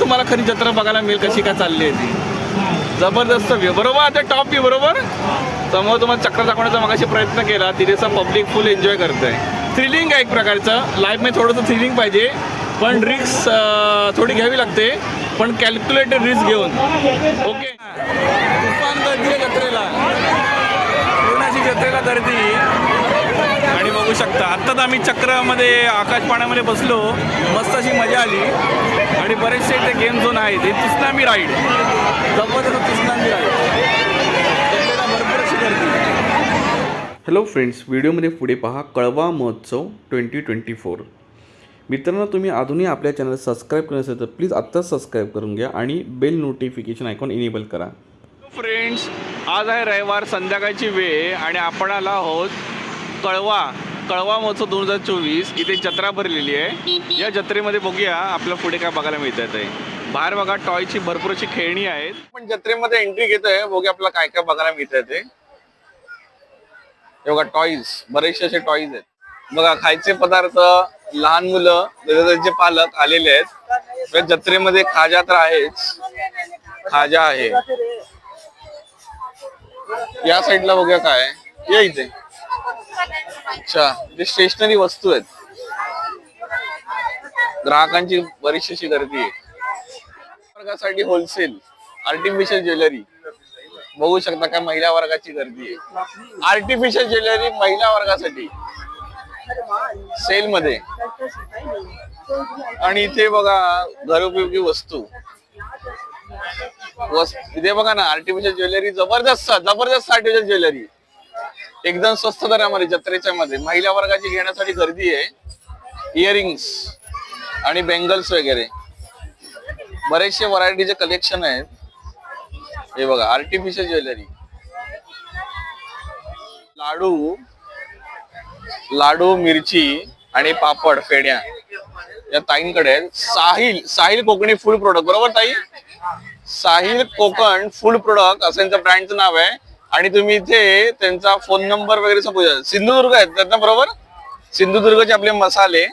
तुम्हाला खरी जत्रा बघायला मिळेल कशी काय चालली आहे ती. जबरदस्त व्ह्यू बरोबर? आता टॉप व्ह्यू बरोबर? समोर तुम्हाला चक्र दाखवण्याचा मगाशी प्रयत्न केला. तिथेचा पब्लिक फुल एन्जॉय करतंय. थ्रिलिंग आहे एक प्रकारचं. लाईफमध्ये थोडंसं थ्रिलिंग पाहिजे. पण रिक्स थोडी घ्यावी लागते. पण कॅल्क्युलेटेड रिस्क घेऊन. ओके तुफान गर्दी आहे जत्रेला. पूर्णाची जत्रेला गर्दी. बघू शकता. आत्ताच आम्ही चक्रामध्ये आकाश पाण्यामध्ये बसलो. मस्त अशी मजा आली. आणि बरेचसे इथे गेम झोन आहेत. हे तुसनामी राईड जबरदस्त तुसनामी राईड जत्रेला भरपूर अशी गर्दी. हॅलो फ्रेंड्स व्हिडिओमध्ये पुढे पहा कळवा महोत्सव ट्वेंटी ट्वेंटी फोर मित्रांनो तुम्ही अजूनही आपल्या चॅनल सबस्क्राईब करत असेल तर प्लीज आत्ताच सबस्क्राईब करून घ्या आणि बेल नोटिफिकेशन आयकॉन इनेबल करा. फ्रेंड्स आज आहे रविवार संध्याकाळची वेळ आणि आपण आलो आहोत कळवा. कळवा महोत्सव दोन हजार चोवीस इथे जत्रा भरलेली आहे. या जत्रेमध्ये बघूया आपल्याला पुढे काय बघायला मिळत आहे बाहेर बघा टॉयची भरपूर अशी खेळणी आहेत. पण जत्रेमध्ये एंट्री घेतोय बघूया आपल्याला काय काय बघायला मिळत ते. बघा टॉईज बरेचसे असे टॉईज आहेत. बघा खायचे पदार्थ लहान मुलं त्यांचे पालक आलेले आहेत. जत्रेमध्ये खाजा तर आहेच. खाजा आहे. या साईडला बघूया काय. या इथे. अच्छा जे स्टेशनरी वस्तू आहेत. ग्राहकांची बरीचशी अशी गर्दी आहे. वर्गासाठी होलसेल आर्टिफिशियल ज्वेलरी बघू शकता काय महिला वर्गाची गर्दी आहे. आर्टिफिशियल ज्वेलरी महिला वर्गासाठी. सेल मध्ये. आणि इथे बघा घरोपयोगी वस्तू. वस्तू इथे बघा ना आर्टिफिशियल ज्वेलरी जबरदस्त जबरदस्त आर्टिफिशियल ज्वेलरी एकदम स्वस्त दरामध्ये जत्रेच्या मध्ये महिला वर्गाची घेण्यासाठी गर्दी आहे. इयरिंग्स आणि बेंगल्स वगैरे. बरेचसे व्हरायटीचे कलेक्शन आहेत. हे बघा आर्टिफिशियल ज्वेलरी लाडू. लाडू मिरची आणि पापड फेड्या या ताईंकडे साहिल साहिल कोकणी फूड प्रोडक्ट बरोबर ताई? साहिल कोकण फूड प्रोडक्ट असं यांचं ब्रँडचं नाव आहे. आणि तुम्ही इथे त्यांचा फोन नंबर वगैरे सांगू सिंधुदुर्ग आहेत त्यांना बरोबर? सिंधुदुर्गचे आपले मसाले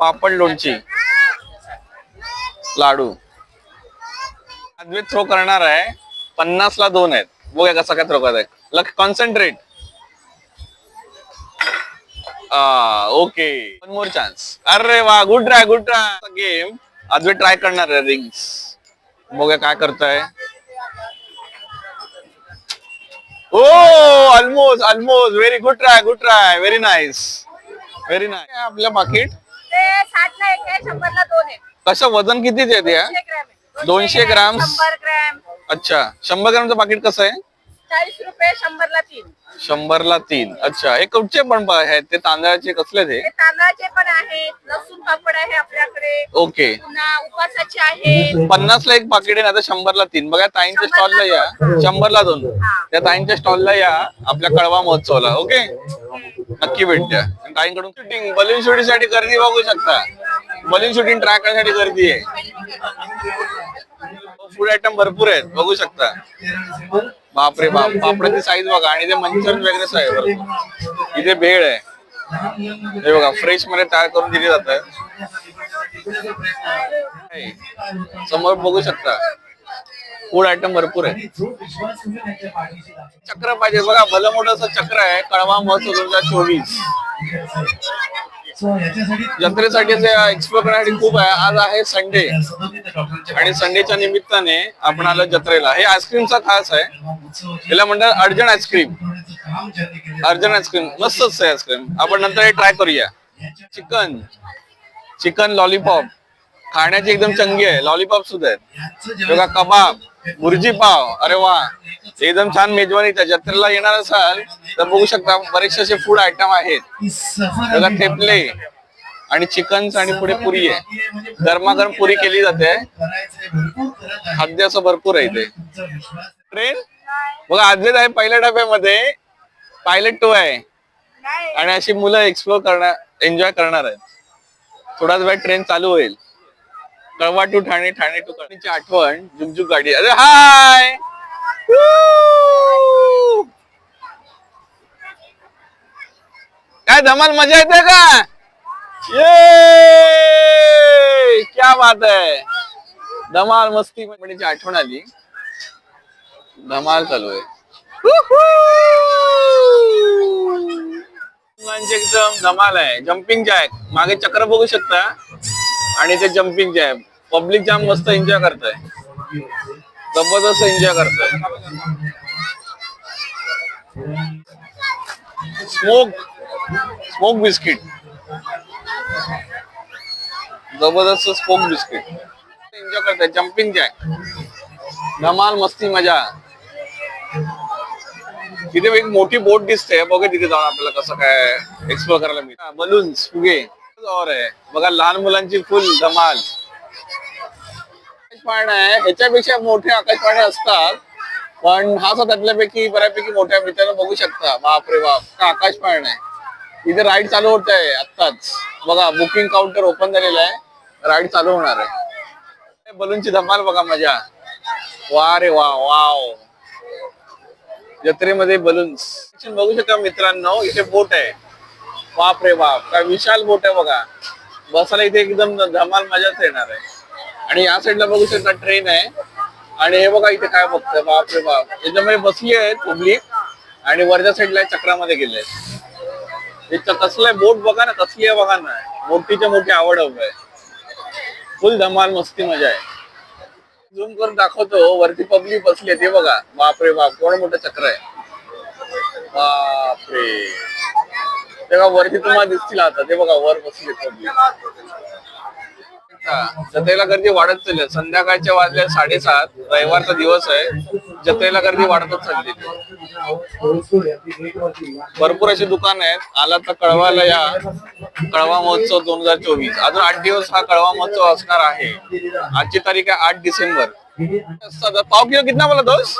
पापड लोणची लाडू. अद्वैत थ्रो करणार आहे. पन्नास ला दोन आहेत. बघा कसा काय थ्रो करत आहे. लक्ष concentrate okay. One more chance अरे वा good try good try game Advait try करणार आहे रिंग्स बघा काय करताय. ओ almost almost very good try good try very nice very nice आपल्या पाकिट ते साठला एक आहे शंभरला दोन आहे. कसं वजन कितीच आहे त्या दोनशे ग्रॅम आहे. दोनशे ग्रॅम? शंभर ग्रॅम. अच्छा. शंभर ग्रामचं पाकिट कसं आहे? चाळीस रुपये शंभरला तीन. शंभरला तीन. अच्छा हे कुठचे पण आहेत ते तांदळाचे कसले ते? तांदळाचे पण आहेत लसूण पापड आहे आपल्याकडे. ओके. पुन्हा उपासाचे आहे पन्नास ला एक पाकिट आहे ना आता शंभरला तीन. बघा ताईंच्या स्टॉलला या. शंभरला दोन. त्या ताईंच्या स्टॉलला या आपल्या कळवा महोत्सवला. ओके? नक्की भेटत्या आणि ताईंकडून शूटिंग बलून शूटिंगसाठी गर्दी बघू शकता. बलून शूटिंग ट्राय करण्यासाठी गर्दी आहे. फूड आयटम भरपूर आहेत बघू शकता. बापरे बाप पापडाची साईज बघा. आणि ते मंचन आहे साईज इथे भेळ आहे. हे बघा फ्रेशमध्ये तयार करून दिली जात समोर बघू शकता. फूड आयटम भरपूर आहे. चक्र पाहिजे. बघा भलं मोठं असं चक्र आहे. कळवा महोत्सव दोन हजार चोवीस. जत्रेसाठी एक्सप्लोर करण्यासाठी खूप आहे. आज आहे संडे आणि संडेच्या निमित्ताने आपण आलो जत्रेला. हे आईस्क्रीमचा खास आहे. त्याला म्हणतात अर्जंट आईस्क्रीम अर्जंट आईस्क्रीम मस्तच आहे आईस्क्रीम आपण नंतर हे ट्राय करूया. चिकन चिकन लॉलीपॉप खाण्याची एकदम चंगी आहे. लॉलीपॉप सुद्धा आहेत. बघा कबाब. मुरजी पाव. अरे वा. एकदम छान मेजवानी. त्या जत्रेला येणार असाल तर बघू शकता बरेचसे असे फूड आयटम आहेत. त्याला थेपले आणि चिकन आणि पुढे पुरी आहे. गरमागरम पुरी केली जाते. खाद्य असं भरपूर आहे ते. ट्रेन? बघा आजलेच आहे पहिल्या डब्यामध्ये. पायलट टू आहे. आणि अशी मुलं एक्सप्लोर करणार एन्जॉय करणार आहेत. थोडाच वेळ ट्रेन चालू होईल. कळवा टू ठाणे ठाणे टू कळणीची आठवण झुकझुक गाडी. अरे हाय! काय धमाल मजा येते का? ये क्या बात आहे. धमाल मस्ती म्हणजे आठवण आली. धमाल चालू आहे. म्हणजे एकदम धमाल आहे. जम्पिंग जॅक मागे चक्र बघू शकता. आणि ते जम्पिंग जॅम पब्लिक जाम मस्त एन्जॉय करताय. जबरदस्त एन्जॉय करताय. स्मोक स्मोक बिस्किट जबरदस्त स्मोक बिस्किट एन्जॉय करताय. जम्पिंग जॅक धमाल मस्ती मजा. तिथे एक मोठी बोट दिसते. बघा तिथे जाऊन आपल्याला कसं काय एक्सप्लोर करायला मिळतं. बलून्स फुगे. और आहे. बघा लहान मुलांची फुल धमाल. आकाशपाळणा आहे. ह्याच्यापेक्षा मोठे आकाशपाळणे असतात. पण हा असा त्यातल्यापैकी बऱ्यापैकी मोठ्या मित्रांनो बघू शकता. बाप रे बाप का आकाशपाळणा आहे. इथे राईड चालू होत आहे आत्ताच. बघा बुकिंग काउंटर ओपन झालेलं आहे. राईड चालू होणार आहे. बलूनची धमाल बघा मजा. वा रे वा वाव. जत्रेमध्ये बलून्स. बघू शकता मित्रांनो इथे बोट आहे. बाप रे बाप काय विशाल बोट आहे बघा. बसायला इथे एकदम धमाल मजाच येणार आहे. आणि या साईडला बघू शकता ट्रेन आहे. आणि हे बघा इथे काय बघतोय बाप रे बाप. याच्यामध्ये बसली आहेत पब्लिक आणि वरच्या साईडला चक्रामध्ये गेले इथं कसलंय बोट बघा ना कसली आहे बघा ना. मोठीच्या मोठी आवड आहे. फुल धमाल मस्ती मजा आहे. झूम करून दाखवतो वरती पब्लिक बसली आहे ते बघा. बापरे बाप कोण मोठं चक्र आहे. बापरे. तेव्हा वरती तुम्हाला दिसतील आता. ते बघा वर बसले पब्लिक जत्रेला गर्दी वाढत चालली संध्याकाळच्या वाजल्या साडेसात. रविवारचा दिवस आहे. जत्रेला गर्दी वाढतच चालली भरपूर अशी दुकान आहेत. आला तर कळवाला या. कळवा महोत्सव दोन हजार चोवीस. अजून आठ दिवस हा कळवा महोत्सव असणार आहे. आजची तारीख आहे आठ डिसेंबर. पाव किलो कितना बोला दोस्त?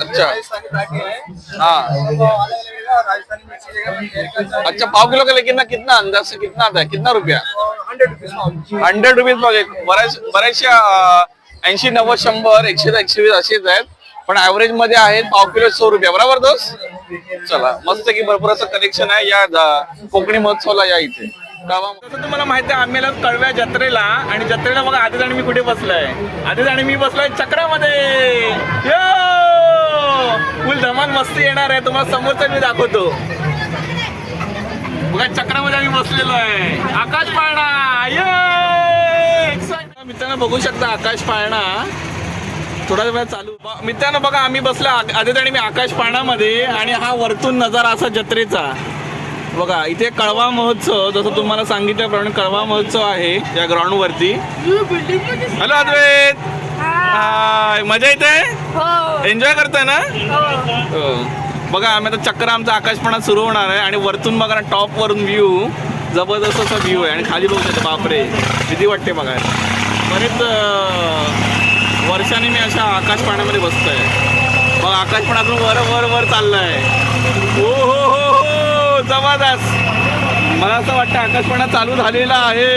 अच्छा। हाँ। अच्छा पाव किलो का लेकिन ना कितना अंदाज से कितना आता है? कितना रुपया? हंड्रेड रुपीज बघे बऱ्याचशा ऐंशी नव्वद शंभर एकशे एकशे वीस असेच आहेत. पण ऍव्हरेजमध्ये आहेत पाव किलो सौ रुपया. बरोबर दोस्त? चला मस्त की भरपूर असं कलेक्शन आहे या कोकणी महोत्सवला या इथे. गावामध्ये. तसं तुम्हाला माहिती आहे आम्ही कळव्या जत्रेला आणि जत्रेला बघा आधीच आणि मी कुठे बसलोय. आधीच आणि मी बसलोय चक्रामध्ये. फुल धमाल मस्ती येणार आहे तुम्हाला समोरच मी दाखवतो. बघा चक्रामध्ये आम्ही बसलेलो आहे. आकाश पाळणा ये! Excite! मित्रांनो बघू शकता आकाश पाळणा. थोडा वेळ चालू. मित्रांनो बघा आम्ही बसलो. आधी आधीच आणि मी आकाश पाळणामध्ये आणि हा वरतून नजारा असा जत्रेचा. बघा इथे कळवा महोत्सव जसं तुम्हाला सांगितल्याप्रमाणे कळवा महोत्सव आहे या ग्राउंड वरती. हॅलो अद्वैत. हाय मजा येते? हो. एन्जॉय करताय ना? हो. बघा आम्ही आता चक्र आमचा आकाशपणा सुरू होणार आहे आणि वरतून बघा ना टॉप वरून व्ह्यू जबरदस्त असा व्ह्यू आहे आणि खाली बघू शकतो बापरे. किती वाटते बघा. बरेच वर्षांनी मी अशा आकाश पाण्यामध्ये बसतोय. बघा आकाश पण अजून वर वर वर चाललंय. हो हो हो हो जबरदस्त. मला असं वाटतं आकाशपणा चालू झालेला आहे.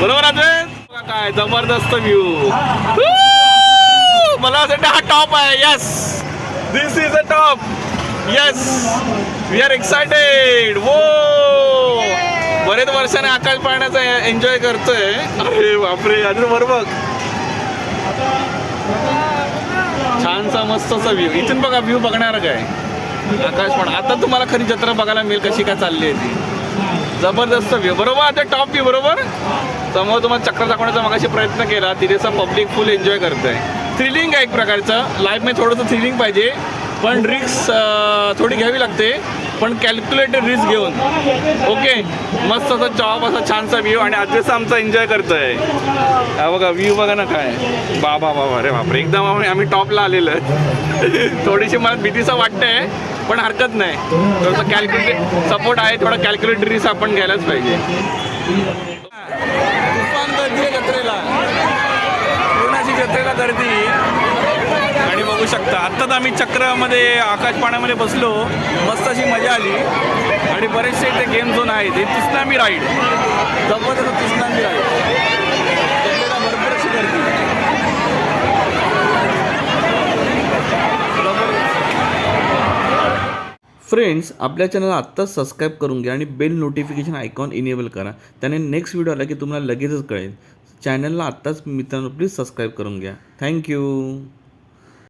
बरोबर अद्वैत काय जबरदस्त व्ह्यू मला असं वाटतं हा टॉप आहे. Yes this is a top yes we are excited वो बरेच वर्षाने आकाश पाहण्याचा एन्जॉय करतोय. अरे बापरे अजून बरोबर छानसा मस्त असा व्ह्यू इथून बघा व्ह्यू बघणार काय? आकाश पण आता तुम्हाला खरी जत्रा बघायला मिळेल कशी काय चालली आहे ती. जबरदस्त व्ह्यू बरोबर आता टॉप व्ह्यू बरोबर? समोर तुम्हाला चक्र दाखवण्याचा मगाशी प्रयत्न केला. तिथेचा पब्लिक फुल एन्जॉय करतोय. थ्रिलिंग आहे एक प्रकारचं. लाईफमध्ये थोडंसं थ्रिलिंग पाहिजे. पण रिक्स थोडी घ्यावी लागते. पण कॅल्क्युलेटेड रिस्क घेऊन. ओके मस्त असा चॉप असा छानसा व्ह्यू आणि आजच आमचा एन्जॉय करतोय. बघा व्ह्यू बघा ना काय. बाबा बाबा अरे बापरे. एकदम आम्ही आम्ही टॉपला आलेलो आहे थोडीशी मला भीतीसा वाटतंय. पण हरकत नाही. थोडंसं कॅल्क्युलेट सपोर्ट आहे थोडा कॅल्क्युलेट रिस्क आपण घ्यायलाच पाहिजे. तुफान गर्दी आहे जत्रेला. पूर्णाची जत्रेला गर्दी. आणि बघू शकता आत्ताच आम्ही चक्रामध्ये आकाश पाण्यामध्ये बसलो. मस्त अशी मजा आली. आणि बरेचसे इथे गेम झोन आहेत. हे तिसनामी राईड जबरदस्त तिसनामी राईड जत्रेला भरपूर अशी गर्दी फ्रेंड्स आपल्या चॅनलला आत्ताच सबस्क्राईब करून घ्या आणि बेल नोटिफिकेशन आयकॉन इनेबल करा. त्याने नेक्स्ट व्हिडिओ आला की तुम्हाला लगेचच कळेल. चॅनलला आत्ताच मित्रांनो प्लीज सबस्क्राईब करून घ्या. थँक्यू